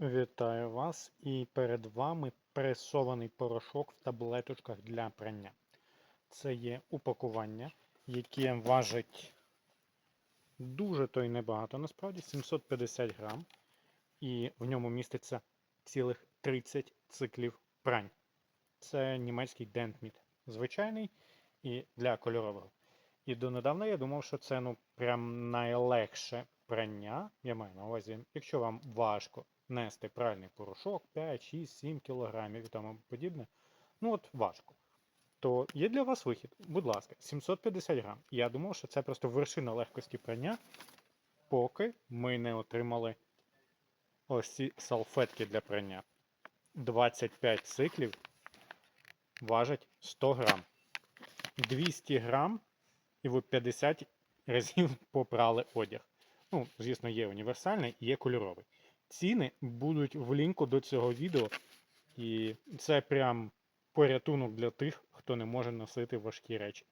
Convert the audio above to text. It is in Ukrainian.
Вітаю вас! І перед вами пресований порошок в таблеточках для прання. Це є упакування, яке важить дуже то й небагато, насправді 750 грам. І в ньому міститься цілих 30 циклів прань. Це німецький дентміт. Звичайний і для кольорового. І донедавна я думав, що це ну прям найлегше прання. Я маю на увазі, якщо вам важко нести пральний порошок 5, 6, 7 кілограмів і тому подібне. Ну от важко. То є для вас вихід, будь ласка, 750 грам. Я думав, що це просто вершина легкості прання, поки ми не отримали ось ці салфетки для прання. 25 циклів важать 100 грам. 200 грам, і ви 50 разів попрали одяг. Ну, звісно, є універсальний і є кольоровий. Ціни будуть в лінку до цього відео. І це прям порятунок для тих, хто не може носити важкі речі.